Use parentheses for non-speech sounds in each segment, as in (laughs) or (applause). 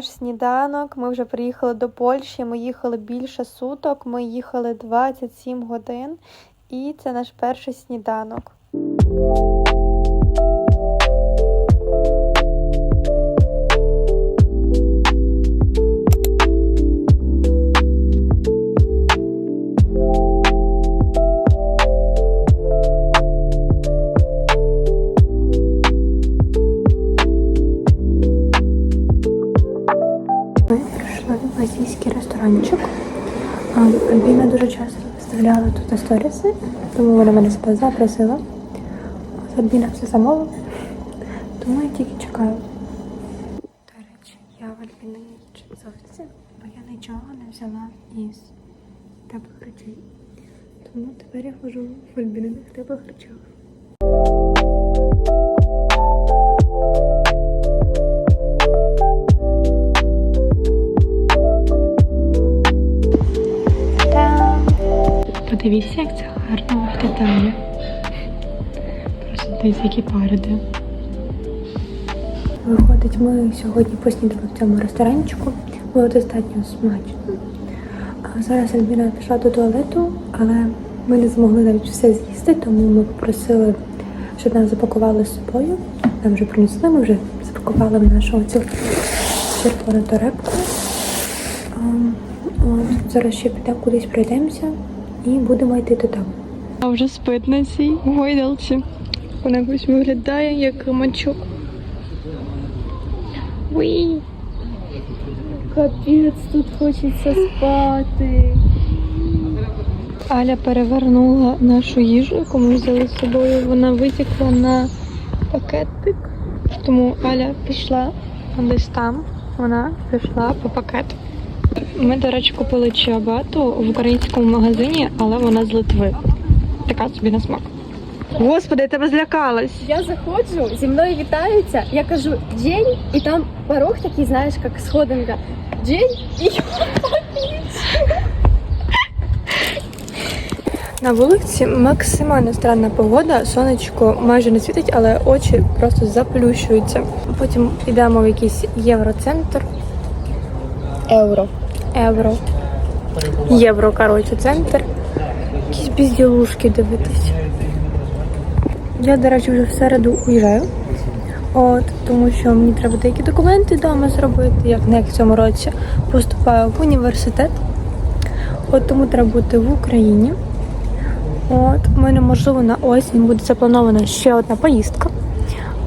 наш сніданок. Ми вже приїхали до Польщі. Ми їхали більше суток. Ми їхали 27 годин, і це наш перший сніданок. Ресторанчик. Альбіна дуже часто виставляла тут сторіси, тому вона мене сюди запросила. Альбіна все замовила, тому я тільки чекаю. До речі, я в Альбіни джинсовці, бо я нічого не взяла із теплих речей. Тому тепер я хожу в Альбіниних теплих речах. Подивіться, як це гарно виглядає. Просто дивіться, які пари. Виходить, ми сьогодні поснідали в цьому ресторанчику. Було достатньо смачно. А зараз Альбіна пішла до туалету, але ми не змогли навіть все з'їсти, тому ми попросили, щоб нам запакували з собою. Нам вже принесли, ми вже запакували в нашу цю червону торебку. Ам, От, зараз ще підемо кудись пройдемося і будемо йти додому. А вже спить на цій гойдалці. Вона якось виглядає як ромачок. Уї. Капець, тут хочеться спати. Аля перевернула нашу їжу, яку ми взяли з собою. Вона витікла на пакетик. Тому Аля пішла десь там. Вона пішла по пакету. Ми, до речі, купили чиабату в українському магазині, але вона з Литви. Така собі на смак. Господи, я тебе злякалась. Я заходжу, зі мною вітаються, я кажу день, і там порог такий, знаєш, як сходинка. День і На вулиці максимально странна погода. Сонечко майже не світить, але очі просто заплющуються. Потім йдемо в якийсь євроцентр. Евро. Євро. Євро, коротше, центр. Якісь безділушки дивитись. Я, до речі, вже в середу уїжджаю. От, тому що мені треба деякі документи вдома зробити, як не як в цьому році поступаю в університет. От тому треба бути в Україні. От, у мене можливо на осінь буде запланована ще одна поїздка.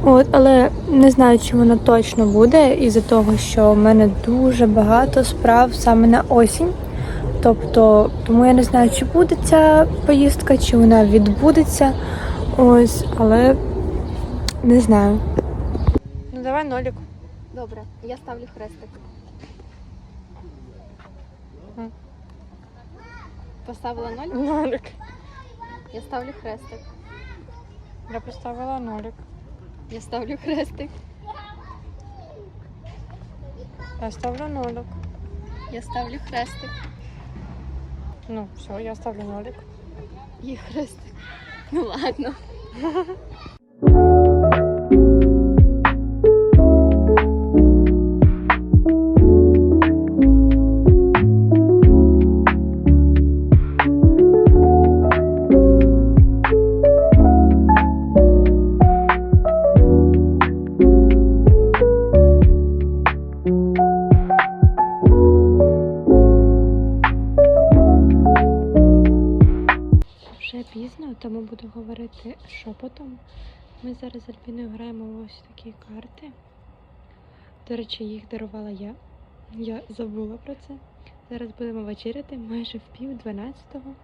От, але не знаю, чи вона точно буде, із-за того, що в мене дуже багато справ саме на осінь. Тобто, тому я не знаю, чи буде ця поїздка, чи вона відбудеться. Ось, але не знаю. Ну давай нолік. Добре, я ставлю хрестик. Поставила ноль? Нолік. Я ставлю хрестик. Я поставила нолік. Я ставлю хрестик. Я ставлю нолик. Я ставлю хрестик. Ну, все, я ставлю нолик. І хрестик. Ну ладно. (laughs) зараз з Альбіною граємо ось такі карти. До речі, їх дарувала я. Я забула про це. Зараз будемо вечеряти майже в пів дванадцятого.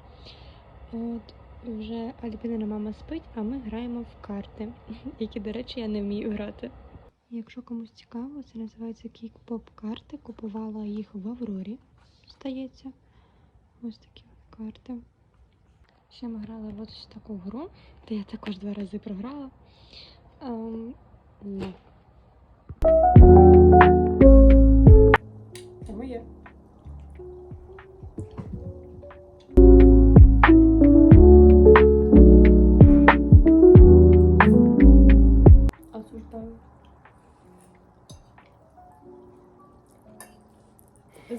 От вже Альбінина мама спить, а ми граємо в карти, (laughs) які, до речі, я не вмію грати. Якщо комусь цікаво, це називається кік-поп карти. Купувала їх в Аврорі, здається. Ось такі карти. Ще ми грали в ось таку гру, де я також два рази програла. Um, no. Тому є. Осуждаю.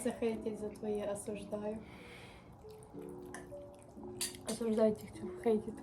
Захейтить за твоє осуждаю. Осуждайте, хейтит.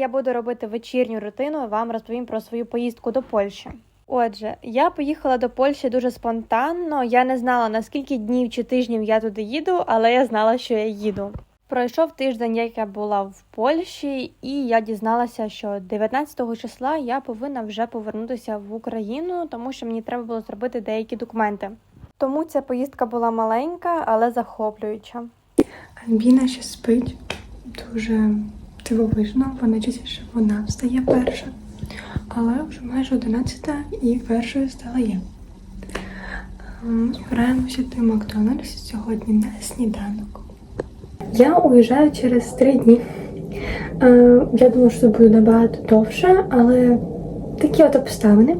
Я буду робити вечірню рутину, вам розповім про свою поїздку до Польщі. Отже, я поїхала до Польщі дуже спонтанно. Я не знала наскільки днів чи тижнів я туди їду, але я знала, що я їду. Пройшов тиждень, як я була в Польщі, і я дізналася, що 19 числа я повинна вже повернутися в Україну, тому що мені треба було зробити деякі документи. Тому ця поїздка була маленька, але захоплююча. Альбіна ще спить дуже дивовижно, вона частіше вона встає перша. Але вже майже 11 і першою стала я. Ем, Збираємося в Макдональдс сьогодні на сніданок. Я уїжджаю через три дні. Е, Я думаю, що це буде набагато довше, але такі от обставини.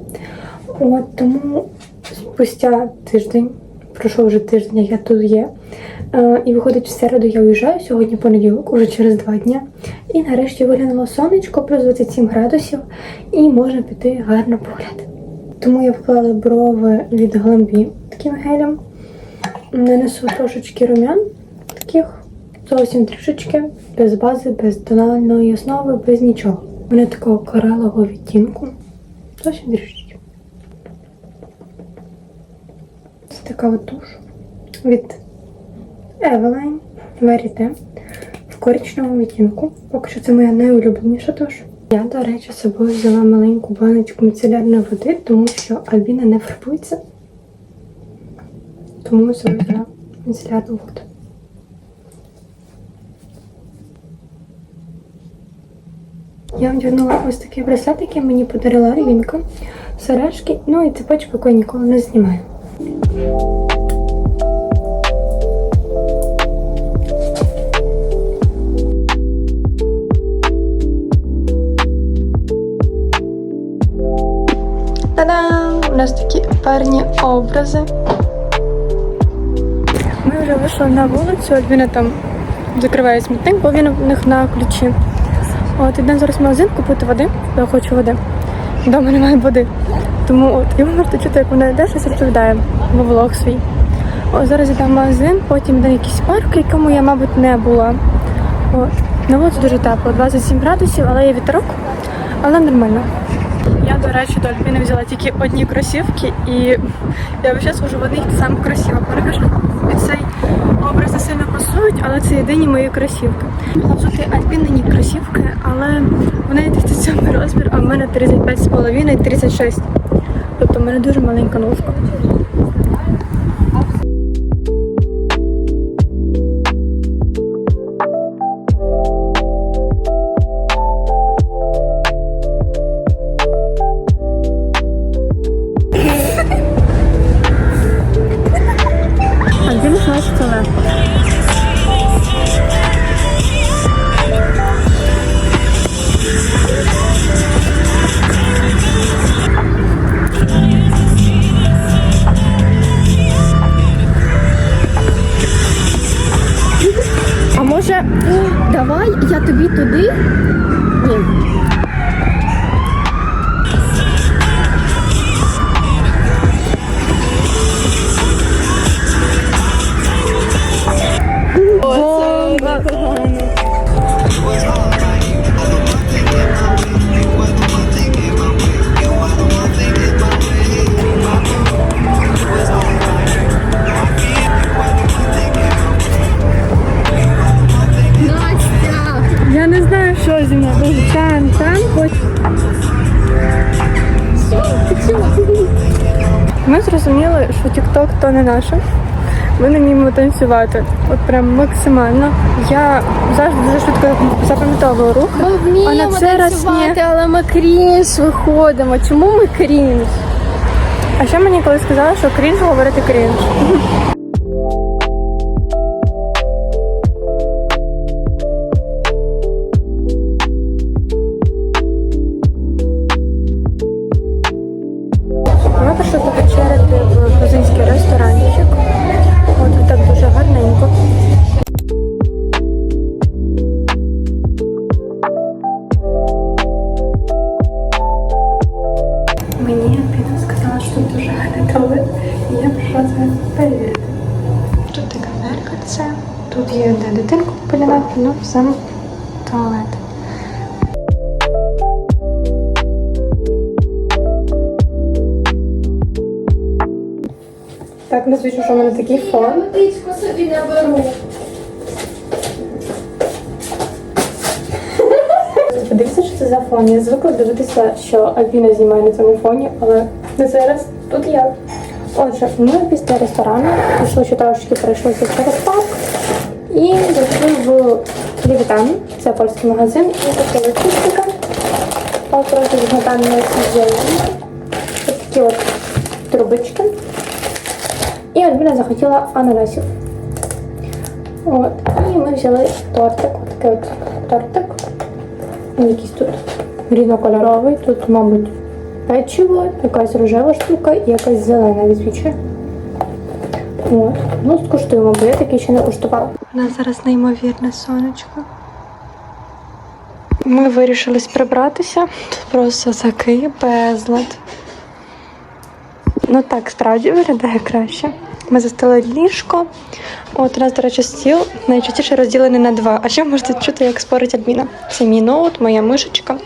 От тому спустя тиждень, пройшов вже тиждень, я тут є. Е, І виходить, в середу я уїжджаю, сьогодні понеділок, уже через два дні. І нарешті виглянуло сонечко, плюс 27 градусів, і можна піти гарно погуляти. Тому я вклала брови від Гламбі таким гелем. Нанесу трошечки румян, таких зовсім трішечки, без бази, без тональної основи, без нічого. Вони такого коралового відтінку. Зовсім трішечки. Це така от туш від Eveline Verite коричневому відтінку. Поки що це моя найулюбленіша туш. Я, до речі, з собою взяла маленьку баночку міцелярної води, тому що Альбіна не фарбується. Тому з собою взяла міцелярну воду. Я вдягнула ось такий браслет, який мені подарила Альбінка, сережки, ну і цепочку, яку я ніколи не знімаю. Нас образи. Ми вже вийшли на вулицю, Альбіна там закриває смітник, бо він у них на ключі. От йдемо зараз в магазин купити води. Я хочу води. Вдома немає води. Тому от і ви чути, як вона йде, щось розповідає в влог свій. О, зараз йдемо в магазин, потім йде якийсь парк, якому я, мабуть, не була. От. На вулиці дуже тепло, 27 градусів, але є вітерок, але нормально. Я, до речі, до Альпіни взяла тільки одні кросівки, і я весь час в одних самих кросівок. Вони кажуть, цей образ не сильно пасують, але це єдині мої кросівки. Взути альпінині кросівки, але в неї 37 розмір, а в мене 35,5 і 36. Тобто в мене дуже маленька ножка. Sure. То не наше. Ми не вміємо танцювати. От прям максимально. Я завжди дуже швидко запам'ятовую рух. Ми А на це танцювати, раз ні. але ми крінж виходимо. Чому ми крінж? А ще мені коли сказали, що крінж говорити крінж. Ну сам туалет. Так, не звісно, що в мене такий фон. Водичку собі наберу. Подивіться, що це за фон. Я звикла дивитися, що Альбіна знімає на цьому фоні, але не зараз тут я. Отже, ми після ресторану пішли ще трошки пройшлися через парк і зайшли в Лівітан, це польський магазин, і купили чистика. От просто згадання зелені. Ось такі от трубочки. І Альбіна захотіла ананасів. От. І ми взяли тортик, от такий от тортик. Він якийсь тут різнокольоровий. Тут, мабуть, печиво, якась рожева штука і якась зелена відсвічує. От. Ну, скуштуємо, бо я такий ще не куштувала. У нас зараз неймовірне сонечко. Ми вирішили прибратися. Тут просто такий безлад. Ну так, справді виглядає краще. Ми застелили ліжко. От у нас, до речі, стіл найчастіше розділений на два. А ще можете чути, як спорить Альбіна. Це мій ноут, моя мишечка.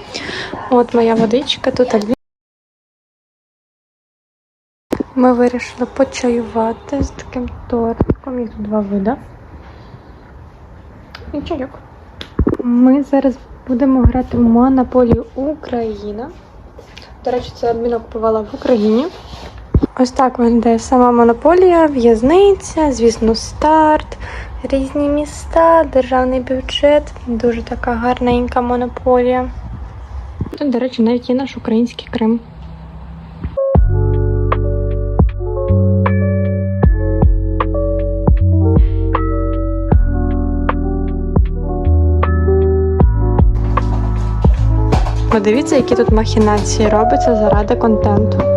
От моя водичка, тут Альбіна. Ми вирішили почаювати з таким тортиком. Їх тут два вида. І чайок. Ми зараз будемо грати в Монополію Україна. До речі, це Альбіна купувала в Україні. Ось так виглядає сама монополія, в'язниця, звісно, старт, різні міста, державний бюджет. Дуже така гарненька монополія. Тут, до речі, навіть є наш український Крим. Подивіться, які тут махінації робиться заради контенту.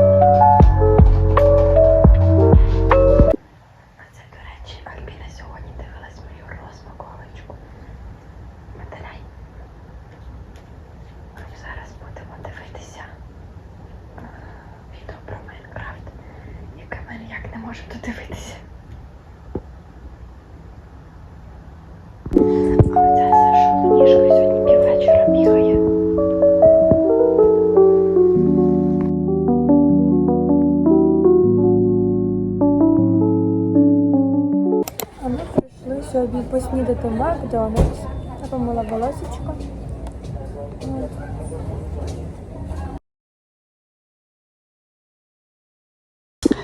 Собі поснідати Макдональдс. Я помила волосечко.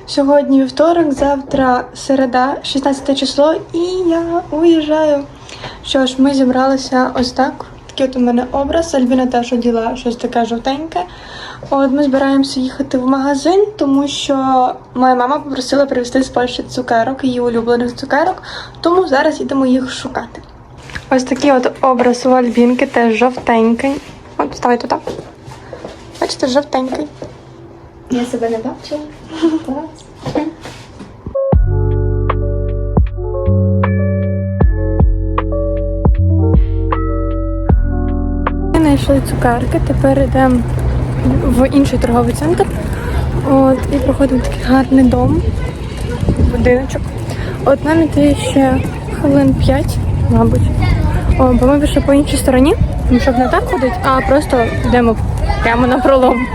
Сьогодні вівторок, завтра середа, 16 число, і я уїжджаю. Що ж, ми зібралися ось так. Такий от у мене образ. Альбіна теж оділа щось таке жовтеньке. От ми збираємося їхати в магазин, тому що моя мама попросила привезти з Польщі цукерок, її улюблених цукерок, тому зараз їдемо їх шукати. Ось такий от образ у Альбінки, теж жовтенький. От ставай туди. Бачите, жовтенький. Я себе не бачила. (laughs) Ми знайшли цукерки, тепер йдемо в інший торговий центр. От, і проходимо такий гарний дом, будиночок. От нам іде ще хвилин 5, мабуть. О, бо ми пішли по іншій стороні, ну, щоб не так ходити, а просто йдемо прямо на пролом.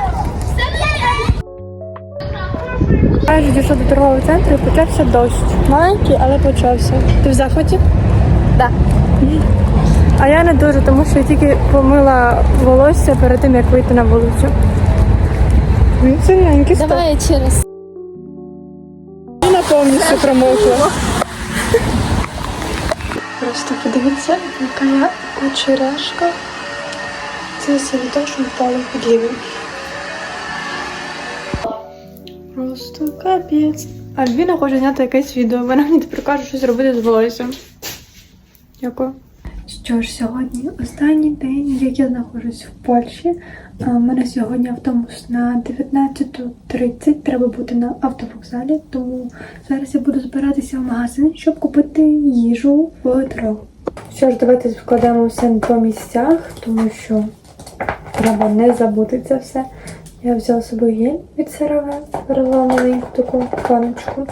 Я вже дійшла до торгового центру і почався дощ. Маленький, але почався. Ти в захваті? Да. А я не дуже, тому що я тільки помила волосся перед тим, як вийти на вулицю. Він сильненький став. Давай я через. Вона повністю промокла. Просто подивіться, яка я кучеряшка. Це того, що впало в підліву. Просто просто капець. Альбіна хоче зняти якесь відео. Вона мені тепер каже щось робити з волоссям. Дякую. Що ж, сьогодні останній день, як я знаходжусь в Польщі. У мене сьогодні автобус на 19.30. Треба бути на автовокзалі, тому зараз я буду збиратися в магазин, щоб купити їжу в дорогу. Що ж, давайте складемо все по місцях, тому що треба не забути це все. Я взяла з собою гель від CeraVe, перелила маленьку таку баночку,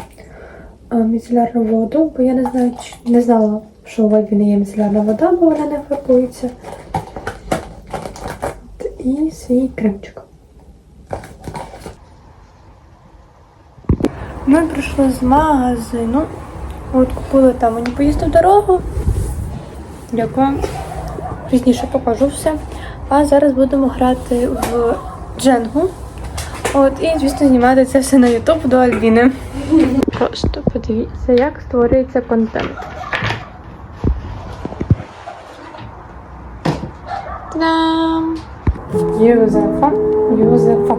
а, міцелярну воду, бо я не знаю, чи- не знала, що у Альбіни є міцелярна вода, бо вона не фарбується. І свій кремчик. Ми прийшли з магазину. От купили там мені в дорогу. Дякую. Пізніше покажу все. А зараз будемо грати в дженгу. От, і, звісно, знімати це все на Ютуб до Альбіни. Просто подивіться, як створюється контент. Та-дам! Юзефа, Юзефа.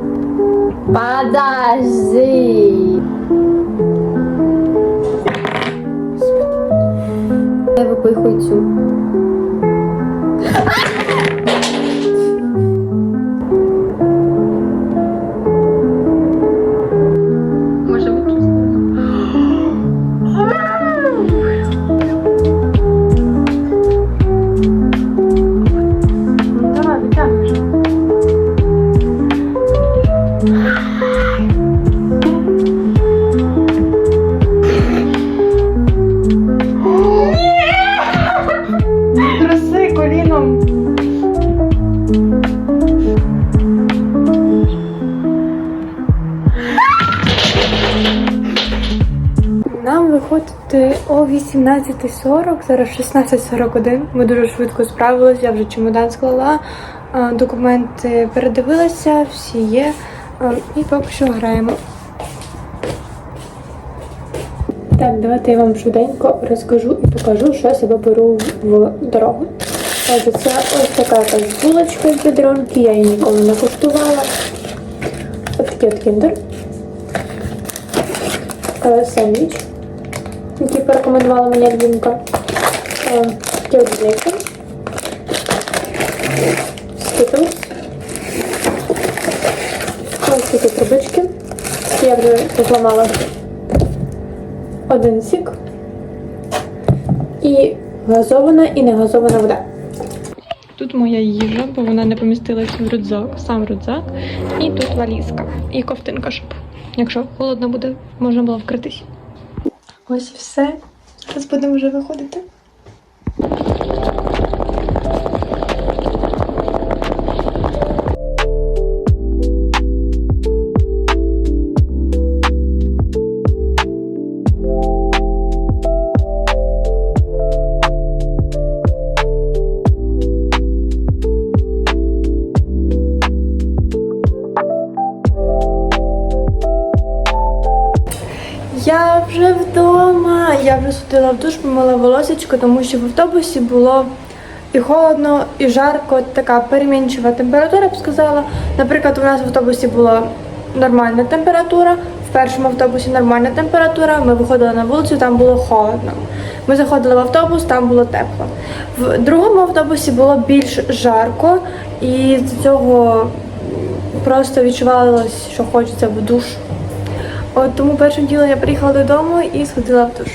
Подожди. Я хуйцю. Може 18.40, зараз 16.41. Ми дуже швидко справилися, я вже чемодан склала, документи передивилася, всі є. І поки що граємо. Так, давайте я вам швиденько розкажу і покажу, що я себе беру в дорогу. Отже, це ось така якась булочка з бідронки, я її ніколи не куштувала. Ось такий от кіндер. Е, Який порекомендувала мені Альбінка. Е, от зники. Skittles. Ось такі трубочки. Я вже зламала один сік. І газована і негазована вода. Тут моя їжа, бо вона не помістилася в рюкзак, сам рюкзак. І тут валізка. І ковтинка, щоб, якщо холодно буде, можна було вкритись. Ось і все. Зараз будемо вже виходити. Я вже вдома. Я вже сходила в душ, помила волосечко, тому що в автобусі було і холодно, і жарко, така перемінчива температура, я б сказала. Наприклад, у нас в автобусі була нормальна температура, в першому автобусі нормальна температура. Ми виходили на вулицю, там було холодно. Ми заходили в автобус, там було тепло. В другому автобусі було більш жарко, і з цього просто відчувалось, що хочеться в душ. От тому першим ділом я приїхала додому і сходила в душ.